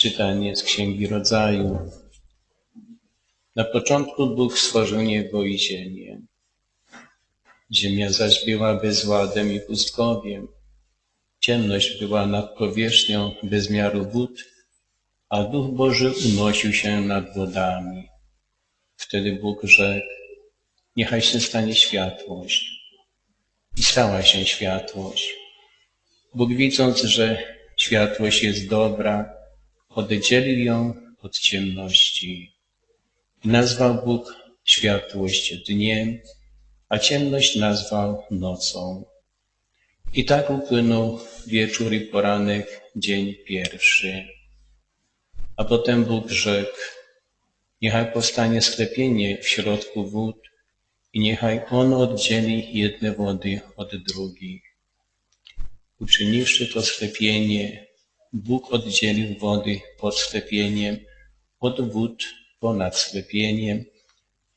Czytanie z Księgi Rodzaju. Na początku Bóg stworzył niebo i ziemię. Ziemia zaś była bezładem i pustkowiem. Ciemność była nad powierzchnią bez miaru wód, a Duch Boży unosił się nad wodami. Wtedy Bóg rzekł, niechaj się stanie światłość. I stała się światłość. Bóg widząc, że światłość jest dobra, oddzielił ją od ciemności. I nazwał Bóg światłość dniem, a ciemność nazwał nocą. I tak upłynął wieczór i poranek, dzień pierwszy. A potem Bóg rzekł, niechaj powstanie sklepienie w środku wód i niechaj On oddzieli jedne wody od drugich. Uczyniwszy to sklepienie, Bóg oddzielił wody pod sklepieniem od wód ponad sklepieniem,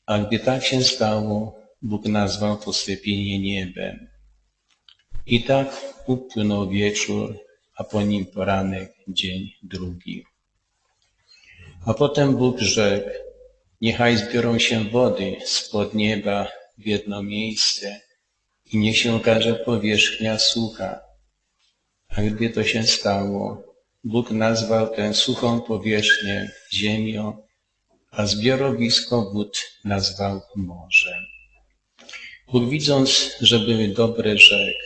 a gdy tak się stało, Bóg nazwał to sklepienie niebem. I tak upłynął wieczór, a po nim poranek, dzień drugi. A potem Bóg rzekł, niechaj zbiorą się wody spod nieba w jedno miejsce i niech się okaże powierzchnia sucha. A gdy to się stało, Bóg nazwał tę suchą powierzchnię ziemią, a zbiorowisko wód nazwał morzem. Bóg widząc, że były dobre rzek,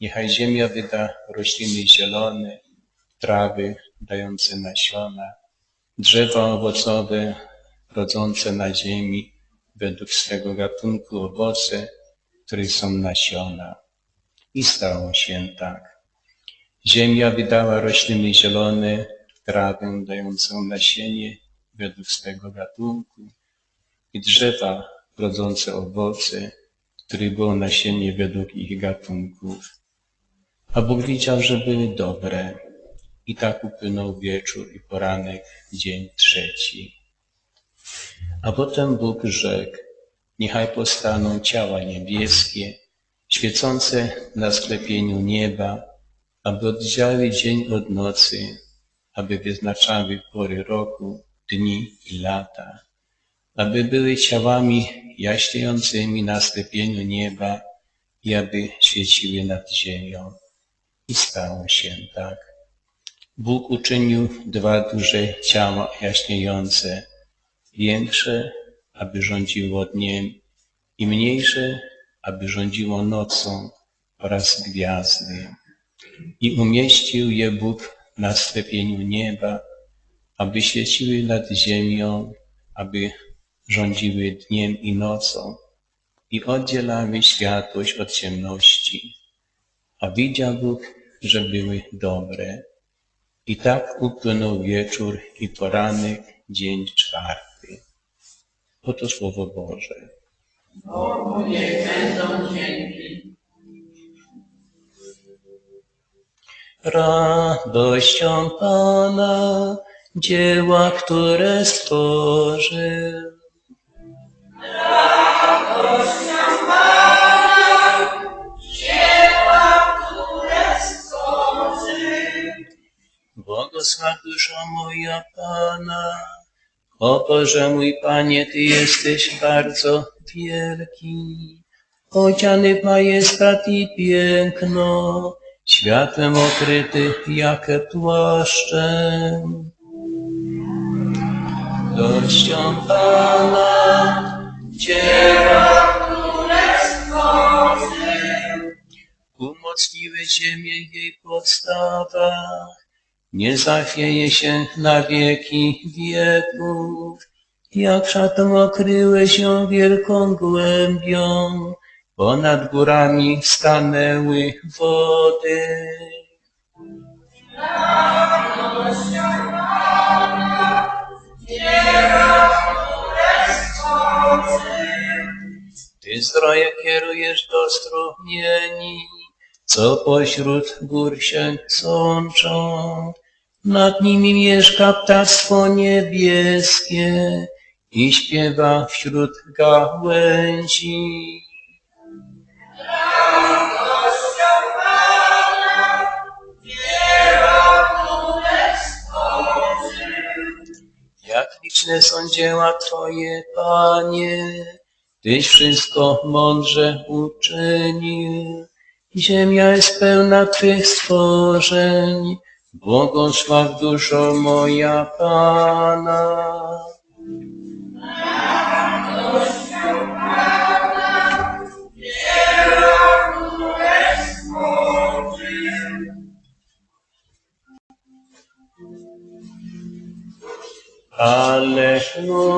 niechaj ziemia wyda rośliny zielone, trawy dające nasiona, drzewa owocowe rodzące na ziemi według swego gatunku owoce, których są nasiona. I stało się tak. Ziemia wydała rośliny zielone, trawę dającą nasienie według swego gatunku i drzewa rodzące owoce, było nasienie według ich gatunków. A Bóg widział, że były dobre. I tak upłynął wieczór i poranek, dzień trzeci. A potem Bóg rzekł, niechaj powstaną ciała niebieskie, świecące na sklepieniu nieba, aby oddziały dzień od nocy, aby wyznaczały pory roku, dni i lata, aby były ciałami jaśniejącymi na sklepieniu nieba i aby świeciły nad ziemią. I stało się tak. Bóg uczynił dwa duże ciała jaśniejące, większe, aby rządziło dniem i mniejsze, aby rządziło nocą oraz gwiazdy. I umieścił je Bóg na sklepieniu nieba, aby świeciły nad ziemią, aby rządziły dniem i nocą i oddzielały światłość od ciemności. A widział Bóg, że były dobre. I tak upłynął wieczór i poranek, dzień czwarty. Oto Słowo Boże. Bogu niech będą dzięki. Radością Pana dzieła, które stworzył. Błogosław duszo moja Pana, o Boże mój Panie, Ty jesteś bardzo wielki, odziany w majestat i piękno, światłem okryty jak płaszczem. Dością Pana dzieła, które stworzył, umocniły ziemię jej podstawach, nie zachwieje się na wieki wieków, jak szatą okryłeś ją wielką głębią, ponad górami stanęły wody. Ty zdroje kierujesz do strumieni, co pośród gór się sączą. Nad nimi mieszka ptactwo niebieskie i śpiewa wśród gałęzi. Wieczne są dzieła Twoje, Panie. Tyś wszystko mądrze uczynił. Ziemia jest pełna Twych stworzeń. Błogosław duszo moja Pana. Alleluja.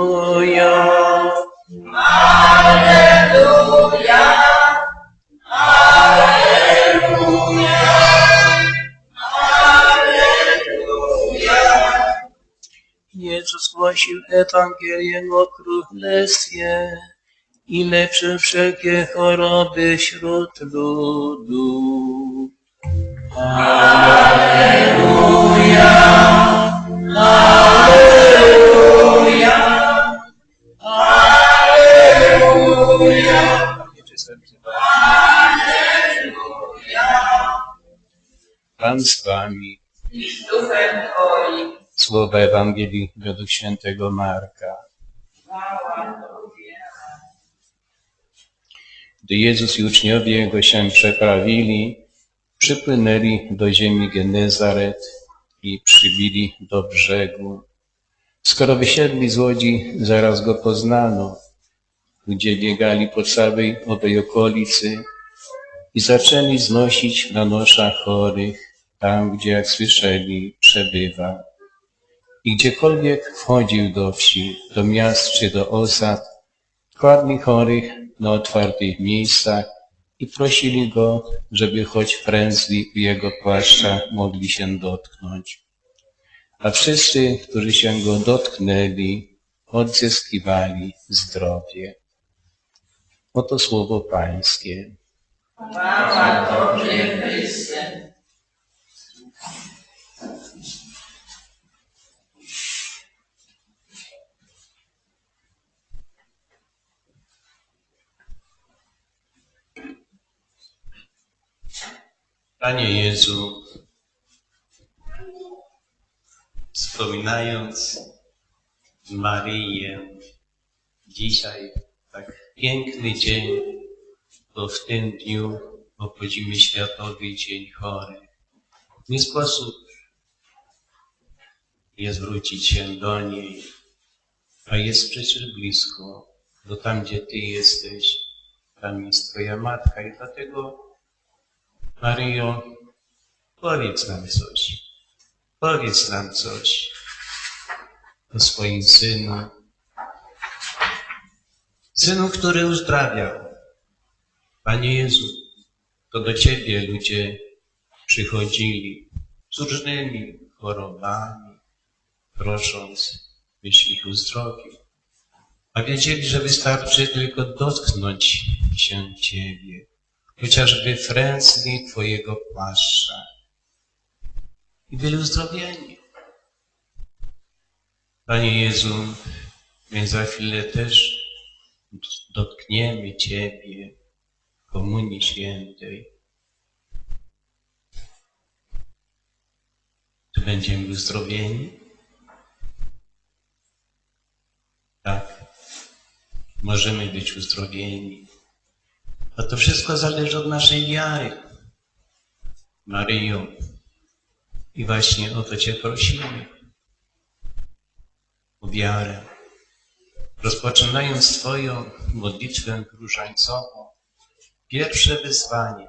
Jezus głosił Ewangelię o Królestwie i leczył wszelkie choroby wśród ludu. Pan z wami. i z duchem Twoim. Słowa Ewangelii według świętego Marka. Gdy Jezus i uczniowie Jego się przeprawili, przypłynęli do ziemi Genezaret i przybili do brzegu. Skoro wysiedli z łodzi, zaraz go poznano. Ludzie biegali po całej owej okolicy i zaczęli znosić na noszach chorych, tam gdzie, jak słyszeli, przebywa. I gdziekolwiek wchodził do wsi, do miast czy do osad, kładli chorych na otwartych miejscach i prosili go, żeby choć prędzej jego płaszcza mogli się dotknąć. A wszyscy, którzy się go dotknęli, odzyskiwali zdrowie. Oto słowo Pańskie. Chwała Tobie, Chryste. Panie Jezu, wspominając Maryję, dzisiaj tak piękny dzień, bo w tym dniu obchodzimy Światowy Dzień Chorych. Nie sposób nie zwrócić się do niej, a jest przecież blisko, bo tam, gdzie Ty jesteś, tam jest Twoja Matka i dlatego Maryjo, powiedz nam coś. Powiedz nam coś o swoim synu. Synu, który uzdrawiał. Panie Jezu, to do Ciebie ludzie przychodzili z różnymi chorobami, prosząc, byś ich uzdrowił. A wiedzieli, że wystarczy tylko dotknąć się Ciebie chociażby frędzli Twojego płaszcza. I byli uzdrowieni. Panie Jezu, my za chwilę też dotkniemy Ciebie Komunii Świętej. Czy będziemy uzdrowieni? Tak. Możemy być uzdrowieni. A to wszystko zależy od naszej wiary. Maryjo, i właśnie o to Cię prosimy. O wiarę. Rozpoczynając Twoją modlitwę różańcową, pierwsze wyzwanie,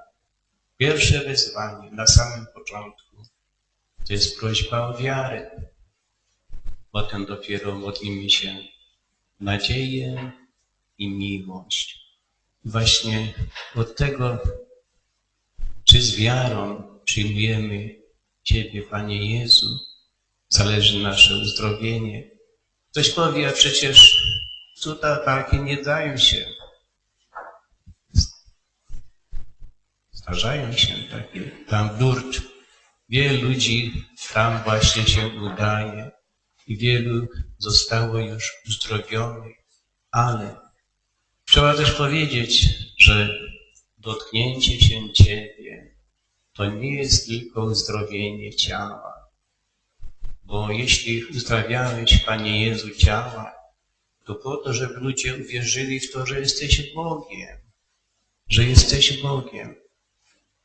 pierwsze wyzwanie na samym początku to jest prośba o wiarę. Potem dopiero modlimy się nadzieję i miłość właśnie od tego, czy z wiarą przyjmujemy Ciebie, Panie Jezu, zależy nasze uzdrowienie. Ktoś powie, a przecież cuda takie nie dają się. Zdarzają się takie. Tam Durcz, wielu ludzi tam właśnie się udaje i wielu zostało już uzdrowionych, ale Trzeba też powiedzieć, że dotknięcie się Ciebie to nie jest tylko uzdrowienie ciała. Bo jeśli uzdrawiałeś, Panie Jezu, ciała, to po to, żeby ludzie uwierzyli w to, że jesteś Bogiem, że jesteś Bogiem.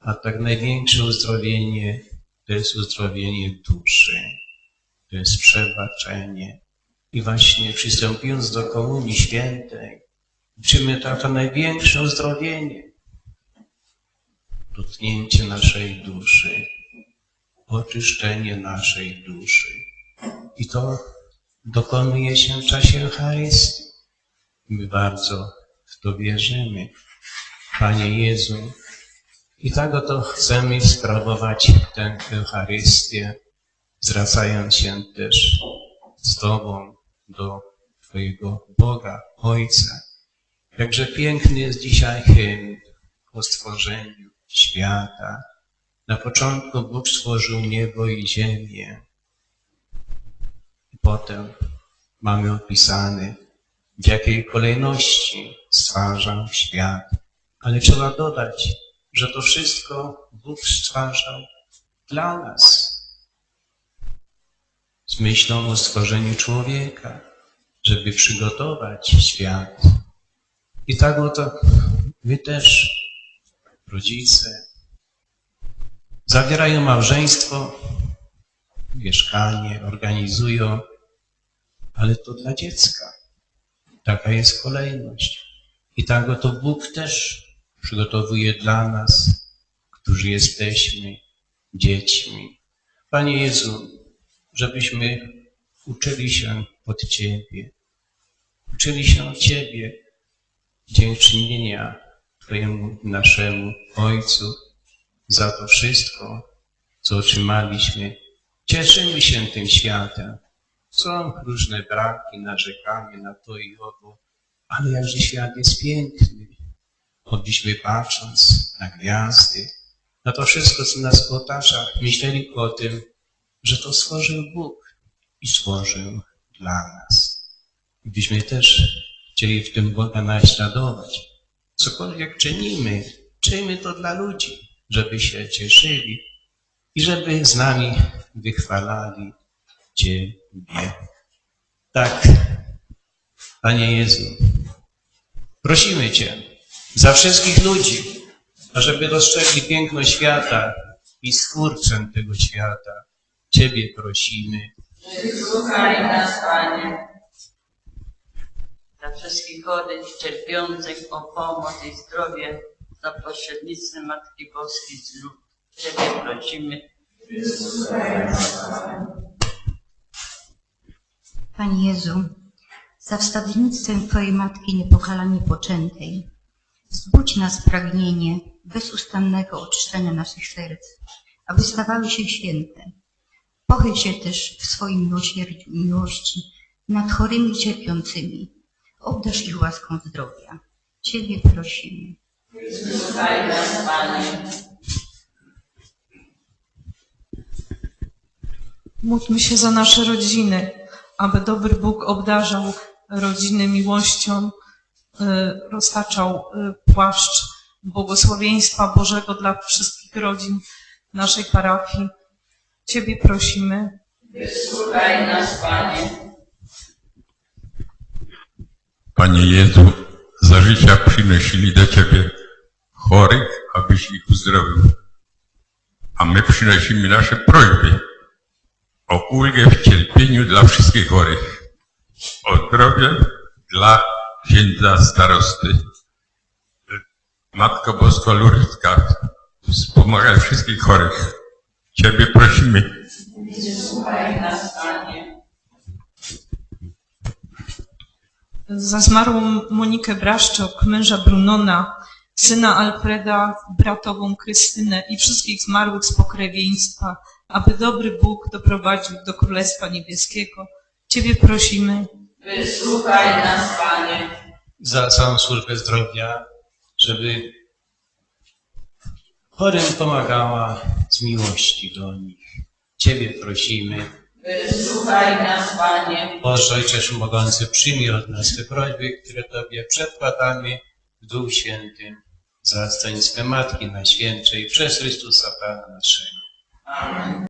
A tak największe uzdrowienie to jest uzdrowienie duszy, to jest przebaczenie. I właśnie przystępując do Komunii Świętej, uczymy to, to największe uzdrowienie, dotknięcie naszej duszy, oczyszczenie naszej duszy. I to dokonuje się w czasie Eucharystii. My bardzo w to wierzymy. Panie Jezu, i tak oto chcemy sprawować tę Eucharystię, zwracając się też z Tobą do Twojego Boga, Ojca. Jakże piękny jest dzisiaj hymn o stworzeniu świata. Na początku Bóg stworzył niebo i ziemię. I potem mamy opisany, w jakiej kolejności stwarzał świat. Ale trzeba dodać, że to wszystko Bóg stwarzał dla nas. Z myślą o stworzeniu człowieka, żeby przygotować świat. I tak oto wy też, rodzice, zawierają małżeństwo, mieszkanie, organizują, ale to dla dziecka. Taka jest kolejność. I tak oto Bóg też przygotowuje dla nas, którzy jesteśmy dziećmi. Panie Jezu, żebyśmy uczyli się od Ciebie, uczyli się od Ciebie dziękczynienia Twojemu naszemu Ojcu za to wszystko, co otrzymaliśmy. Cieszymy się tym światem. Są różne braki, narzekamy na to i owo, ale jakże świat jest piękny. Mogliśmy patrząc na gwiazdy, na to wszystko, co nas otacza, myśleli o tym, że to stworzył Bóg i stworzył dla nas. Gdybyśmy też chcieli w tym Boga naśladować, cokolwiek czynimy, czyjmy to dla ludzi, żeby się cieszyli i żeby z nami wychwalali Ciebie. Tak, Panie Jezu, prosimy Cię za wszystkich ludzi, ażeby dostrzegli piękno świata i Stwórcę tego świata. Ciebie prosimy. Wysłuchaj nas, Panie. Wszystkich chorych, cierpiących o pomoc i zdrowie, za pośrednictwem Matki Boskiej z lud. Ciebie prosimy. Panie Jezu, za wstawiennictwem Twojej Matki niepokalanie poczętej, zbudź nas pragnienie bezustannego oczyszczenia naszych serc, aby stawały się święte. Pochyl się też w swoim miłosierdziu miłości nad chorymi cierpiącymi. Obdarz ich łaską zdrowia. Ciebie prosimy. Wysłuchaj nas, Panie. Módlmy się za nasze rodziny, aby dobry Bóg obdarzał rodziny miłością, y, roztaczał y, płaszcz błogosławieństwa Bożego dla wszystkich rodzin naszej parafii. Ciebie prosimy. Wysłuchaj nas, Panie. Panie Jezu, za życia przynosili do Ciebie chorych, abyś ich uzdrowił. A my przynosimy nasze prośby o ulgę w cierpieniu dla wszystkich chorych, o zdrowie dla księdza starosty. Matko Bosko Lurska, wspomagaj wszystkich chorych. Ciebie prosimy. Wysłuchaj nas, Panie. Za zmarłą Monikę Braszczok, męża Brunona, syna Alfreda, bratową Krystynę i wszystkich zmarłych z pokrewieństwa, aby dobry Bóg doprowadził do Królestwa Niebieskiego. Ciebie prosimy. Wysłuchaj nas, Panie. za całą służbę zdrowia, żeby chorym pomagała z miłości do nich. Ciebie prosimy, Wysłuchaj nas, Panie. Boże Ojcze Wszechmogący, przyjmij od nas te prośby, które Tobie przedkładamy w Duchu Świętym za stronnictwem Matki Najświętszej przez Chrystusa Pana naszego. Amen.